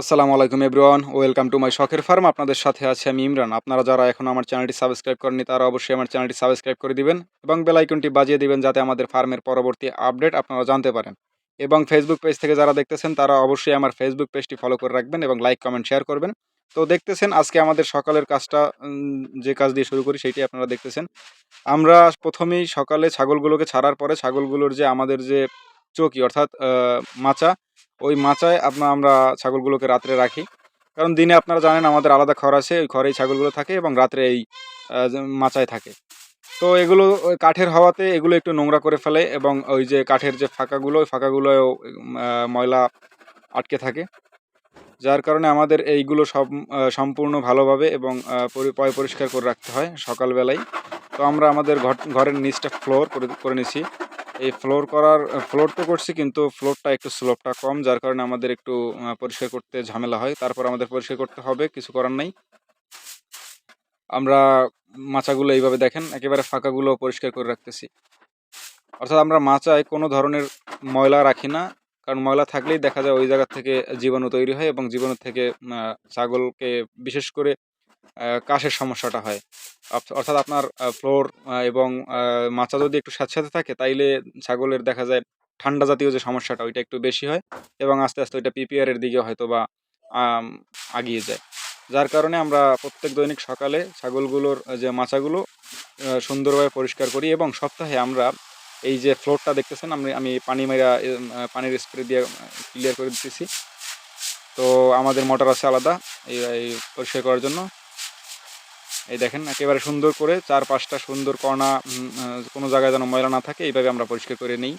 আসসালামু আলাইকুম everyone, welcome to my শখের ফার্ম। আপনাদের সাথে আছে আমি ইমরান। আপনারা যারা এখন আমার চ্যানেলটি সাবস্ক্রাইব করেনি তারা অবশ্যই আমার চ্যানেলটি সাবস্ক্রাইব করে দিবেন এবং বেল আইকনটি বাজিয়ে দিবেন যাতে আমাদের ফার্মের পরবর্তী আপডেট আপনারা জানতে পারেন। এবং ফেসবুক পেজ থেকে যারা দেখতেছেন, তারা অবশ্যই আমার ফেসবুক পেজটি ফলো করে রাখবেন এবং লাইক কমেন্ট শেয়ার করবেন। তো দেখতেছেন, আজকে আমাদের সকালের কাজটা যে কাজ দিয়ে শুরু করি সেইটি আপনারা দেখতেছেন। আমরা প্রথমেই সকালে ছাগলগুলোকে ছাড়ার পরে ছাগলগুলোর যে আমাদের যে চকি, অর্থাৎ মাচা ওই মাচায় আপনার আমরা ছাগলগুলোকে রাত্রে রাখি। কারণ দিনে আপনারা জানেন আমাদের আলাদা ঘর আছে, ওই ঘরেই ছাগলগুলো থাকে এবং রাত্রে এই মাচায় থাকে। তো এগুলো কাঠের হাওয়াতে এগুলো একটু নোংরা করে ফেলে এবং ওই যে কাঠের যে ফাঁকাগুলো, ওই ফাঁকাগুলোও ময়লা আটকে থাকে। যার কারণে আমাদের এইগুলো সব সম্পূর্ণ ভালোভাবে এবং পরিষ্কার করে রাখতে হয় সকালবেলায়। তো আমরা আমাদের ঘর ঘরের নিচটা ফ্লোর করে করে নিছি। এই ফ্লোর করার ফ্লোর তো করছি কিন্তু ফ্লোরটা একটু স্লোপটা কম, যার কারণে আমাদের একটু পরিষ্কার করতে ঝামেলা হয়। তারপর আমাদের পরিষ্কার করতে হবে, কিছু করার নাই। আমরা মাচাগুলো এইভাবে দেখেন, একেবারে ফাঁকাগুলো পরিষ্কার করে রাখতেছি। অর্থাৎ আমরা মাচায় কোনো ধরনের ময়লা রাখি না, কারণ ময়লা থাকলেই দেখা যায় ওই জায়গা থেকে জীবাণু তৈরি হয় এবং জীবাণু থেকে ছাগলকে বিশেষ করে কাশের সমস্যাটা হয়। অর্থাৎ আপনার ফ্লোর এবং মাচা যদি একটু স্যাঁতস্যাঁতে থাকে, তাইলে ছাগলের দেখা যায় ঠান্ডা জাতীয় যে সমস্যাটা, ওইটা একটু বেশি হয় এবং আস্তে আস্তে ওইটা পিপিআর এর দিকে হয়তো বা আগিয়ে যায়। যার কারণে আমরা প্রত্যেক দৈনিক সকালে ছাগলগুলোর যে মাচাগুলো সুন্দরভাবে পরিষ্কার করি এবং সপ্তাহে আমরা এই যে ফ্লোরটা দেখতেছেন, আমি আমি পানি মেরা পানির স্প্রে দিয়ে ক্লিয়ার করে দিতেছি। তো আমাদের মোটর আছে আলাদা এই পরিষ্কার করার জন্য। এই দেখেন একেবারে সুন্দর করে চার পাঁচটা সুন্দর আহ, কোনো জায়গায় যেন ময়লা না থাকে এইভাবে আমরা পরিষ্কার করে নিই।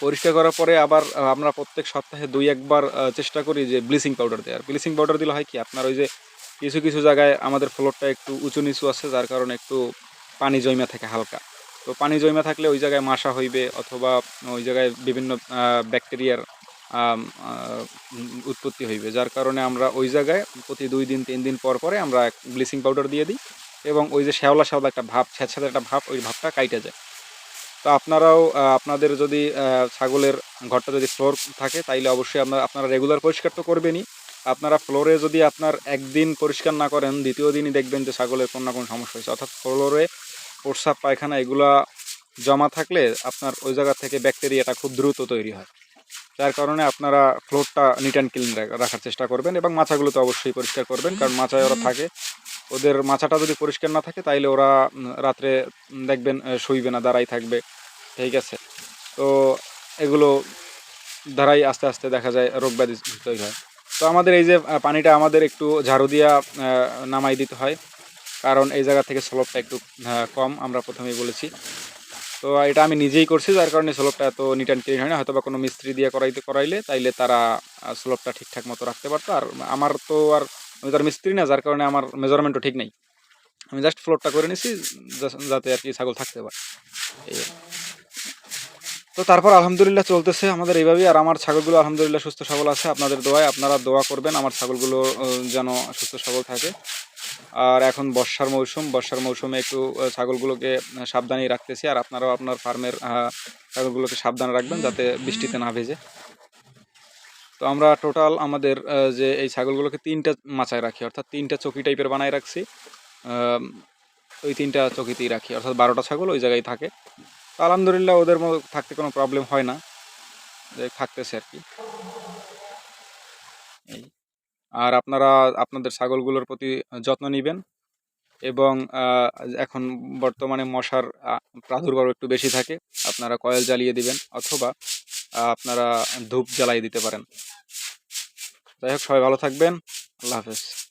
পরিষ্কার করার পরে আবার আমরা প্রত্যেক সপ্তাহে দুই একবার চেষ্টা করি যে ব্লিচিং পাউডার দেওয়ার। ব্লিচিং পাউডার দিলে হয় কি আপনার ওই যে কিছু কিছু জায়গায় আমাদের ফ্লোরটা একটু উঁচু নিচু আছে যার কারণে একটু পানি জমা থাকে হালকা। তো পানি জমা থাকলে ওই জায়গায় মাসা হইবে অথবা ওই জায়গায় বিভিন্ন ব্যাকটেরিয়ার উৎপত্তি হইবে। যার কারণে আমরা ওই জায়গায় প্রতি দুই দিন, তিন দিন পর পরে আমরা ব্লিচিং পাউডার দিয়ে দিই এবং ওই যে শ্যাওলা শ্যাওলা একটা ভাব ছ্যাঁতস্যাঁতে একটা ভাব, ওই ভাবটা কাইটে যায়। তো আপনারাও আপনাদের যদি ছাগলের ঘরটা যদি ফ্লোর থাকে, তাইলে অবশ্যই আপনার আপনারা রেগুলার পরিষ্কার তো করবেনই। আপনারা ফ্লোরে যদি আপনার একদিন পরিষ্কার না করেন, দ্বিতীয় দিনই দেখবেন যে ছাগলের কোনো না কোনো সমস্যা হয়েছে। অর্থাৎ ফ্লোরে প্রস্রাব পায়খানা, এগুলা জমা থাকলে আপনার ওই জায়গা থেকে ব্যাকটেরিয়াটা খুব দ্রুত তৈরি হয়। যার কারণে আপনারা ফ্লোরটা নিট অ্যান্ড ক্লিন রাখার চেষ্টা করবেন এবং মাছাগুলো তো অবশ্যই পরিষ্কার করবেন, কারণ মাছায় ওরা থাকে। ওদের মাছাটা যদি পরিষ্কার না থাকে, তাইলে ওরা রাত্রে দেখবেন শুইবে না দাঁড়াই থাকবে। ঠিক আছে? তো এগুলো দ্বারাই আস্তে আস্তে দেখা যায়, রোগ ব্যাধি তৈরি হয়। তো আমাদের এই যে পানিটা আমাদের একটু ঝাড়ু দিয়া নামাই দিতে হয়। কারণ এই জায়গা থেকে স্লোপটা একটু কম, আমরা প্রথমেই বলেছি। তো এটা আমি নিজেই করছি, যার কারণে স্লোপটা এত নিট অ্যান্ড ক্লিন হয় না। হয়তো বা কোনো মিস্ত্রি দিয়ে করাইতে, করাইলে তাইলে তারা স্লোপটা ঠিকঠাক মতো রাখতে পারতো। আর আমার তো আর, আমি তো আর মিস্ত্রি না, যার কারণে আমার মেজারমেন্টও ঠিক নেই। আমি জাস্ট ফ্লোরটা করে নিছি যাতে আর কি ছাগল থাকতে পারে। তো তারপর আলহামদুলিল্লাহ চলতেছে আমাদের এইভাবেই। আর আমার ছাগলগুলো আলহামদুলিল্লাহ সুস্থ সবল আছে। আপনাদের দোয়ায় আপনারা দোয়া করবেন। আমার ছাগলগুলো যেন সুস্থ সবল থাকে। আর এখন বর্ষার মৌসুম, বর্ষার মৌসুমে একটু ছাগলগুলোকে সাবধানেই রাখতেছি। আর আপনারাও আপনার ফার্মের ছাগলগুলোকে সাবধানে রাখবেন যাতে বৃষ্টিতে না ভেজে। তো আমরা টোটাল আমাদের যে এই ছাগলগুলোকে তিনটা মাচায় রাখি, অর্থাৎ তিনটা চকি টাইপের বানায় রাখছি। ওই তিনটা চকিতেই রাখি, অর্থাৎ বারোটা ছাগল ওই জায়গায় থাকে। তো আলহামদুলিল্লাহ ওদের থাকতে কোনো প্রবলেম হয় না। যে থাকতেছে আর কি। আর আপনারা আপনাদের ছাগলগুলোর প্রতি যত্ন নেবেন এবং এখন বর্তমানে মশার প্রাদুর্ভাব একটু বেশি থাকে, আপনারা কয়েল জ্বালিয়ে দিবেন অথবা আপনারা ধূপ জ্বালিয়ে দিতে পারেন। যাই হোক, সবাই ভালো থাকবেন। আল্লাহ হাফেজ।